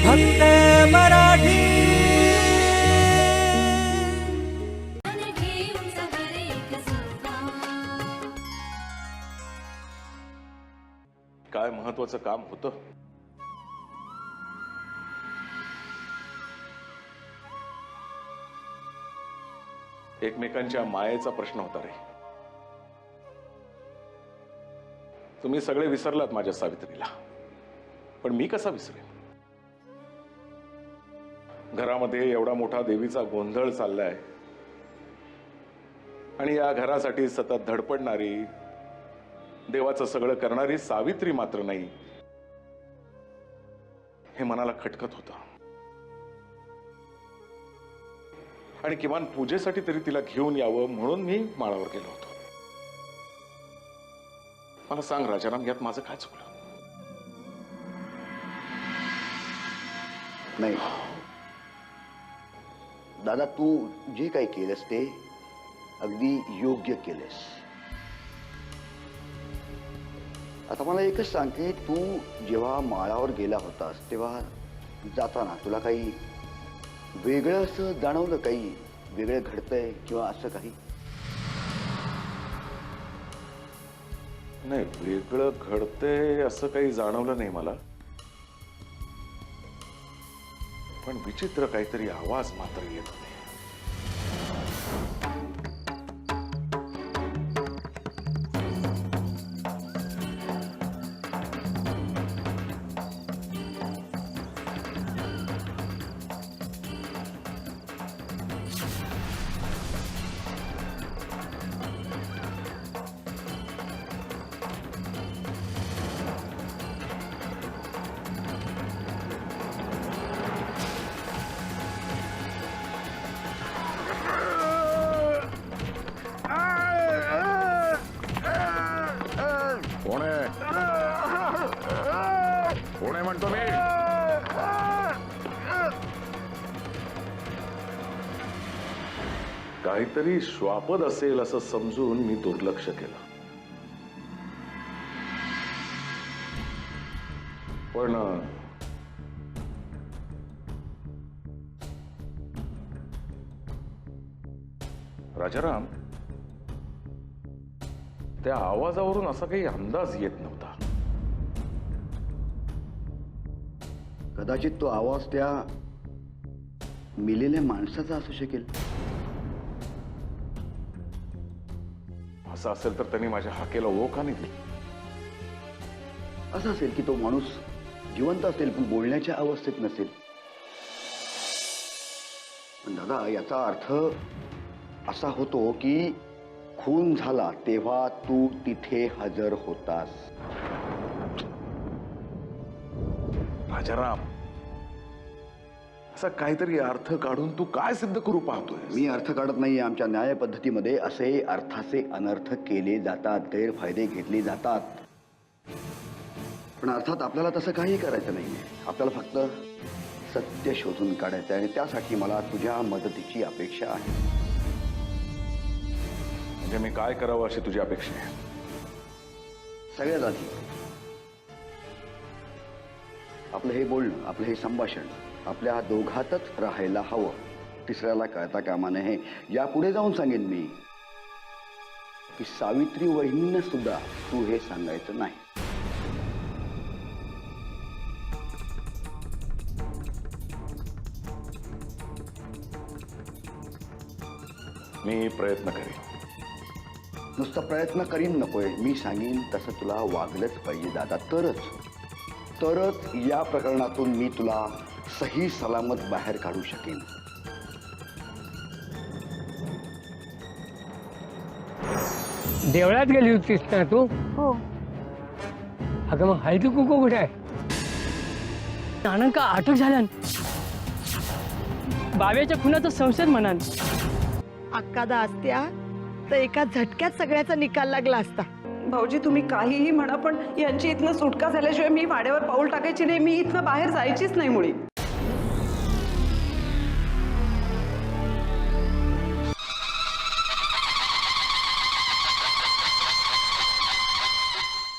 फक्त मराठी. काय महत्वाचं काम होतं? एकमेकांच्या मायेचा प्रश्न होता रे. तुम्ही सगळे विसरलात माझ्या सावित्रीला. पण मी कसा विसरेन? घरामध्ये एवढा मोठा देवीचा गोंधळ चाललाय. आणि या घरासाठी सतत धडपडणारी देवाचं सगळं करणारी सावित्री मात्र नाही. हे मनाला खटकत होतं. आणि किमान पूजेसाठी तरी तिला घेऊन यावं म्हणून मी माळावर गेलो होतो. मला सांग राजाराम यात माझं काय चुकलं? नाही. दादा तू जे काही केलंस ते अगदी योग्य केलंस. आता मला एकच सांग की तू जेव्हा माळावर गेला होतास तेव्हा जाताना तुला काही वेगळं असं जाणवलं काही वेगळं घडतंय किंवा असं काही? नाही वेगळं घडतंय असं काही जाणवलं नाही मला. पण विचित्र काहीतरी आवाज मात्र येत होते. कोण आहे कोण आहे म्हणतो मी. काहीतरी श्वापद असेल असं समजून मी दुर्लक्ष केलं. पण राजाराम त्या आवाजावरून असा काही अंदाज येत नव्हता. कदाचित तो आवाज त्या मिलेल्या माणसाचा असू शकेल. असं असेल तर त्यांनी माझ्या हाकेला ओ का नाही दिली. असं असेल की तो माणूस जिवंत असेल पण बोलण्याच्या अवस्थेत नसेल. पण दादा याचा अर्थ असा होतो की खून झाला तेव्हा तू तिथे हजर होतास. राजाराम असा काहीतरी अर्थ काढून तू काय सिद्ध करू पाहतोय मी अर्थ काढत नाही आमच्या न्याय पद्धतीमध्ये असे अर्थाचे अनर्थ केले जातात गैरफायदे घेतले जातात. पण अर्थात आपल्याला तसं काही करायचं नाही आपल्याला फक्त सत्य शोधून काढायचं आहे. आणि त्यासाठी मला तुझ्या मदतीची अपेक्षा आहे. म्हणजे मी काय करावं अशी तुझी अपेक्षा आहे? सगळ्यात आधी आपलं हे बोलणं आपलं हे संभाषण आपल्या दोघातच राहायला हवं. तिसऱ्याला कळता कामा नये. यापुढे जाऊन सांगेन मी की सावित्री वहिनींना सुद्धा तू हे सांगायचं नाही. मी प्रयत्न करेन. नुसता प्रयत्न करीन नकोय. मी सांगेन तसं तुला वागलंच पाहिजे दादा तरच. तरच या प्रकरणातून मी तुला सही सलामत बाहेर काढू शकेन. देवळात गेली होतीस ना तू? हो. अगं मग हळदी कुंकू कुठे आहे? नाणं का अटक झाल्या बाब्याच्या खुनाचा संशय म्हणाल. अक्कादा असत्या तर एका झटक्यात सगळ्याचा निकाल लागला असता. भाऊजी तुम्ही काहीही म्हणा पण यांची इथनं सुटका झाल्याशिवाय मी वाड्यावर पाऊल टाकायची नाही. मी इथनं बाहेर जायचीच नाही मुळी.